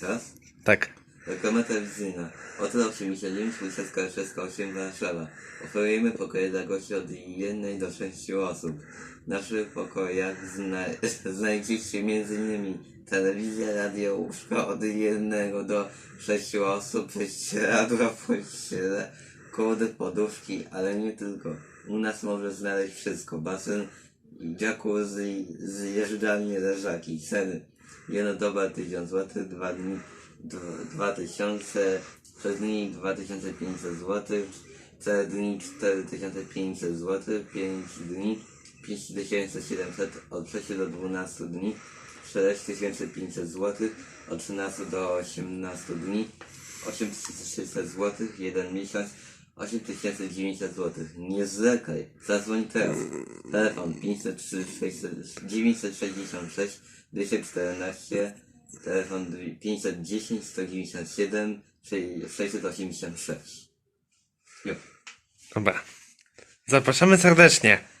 Teraz? Tak. Reklama telewizyjna. Oto przemyśleliśmy Słyszewska 608 Warszawa. Oferujemy pokoje dla gości od 1 do 6 osób. W naszych pokojach zna znajdziecie m.in. telewizja, radio, łóżko od 1 do 6 osób, prześcieradła, pościele, kołdy, poduszki, ale nie tylko. U nas możesz znaleźć wszystko. Basen, jacuzzi, zjeżdżalnie, leżaki, ceny. Jedna doba 1000 zł, dwa dni dwa- 2000, przez dni 2500 zł, 4 dni 4500 zł, 5 dni 5700 od 6 do 12 dni, 6500 zł, od 13 do 18 dni, 8600 zł, 1 miesiąc, 8900 zł. Nie zwlekaj, zadzwoń teraz. Telefon 503 600 966 214, telefon 510 197 686. Jo. Dobra. Zapraszamy serdecznie.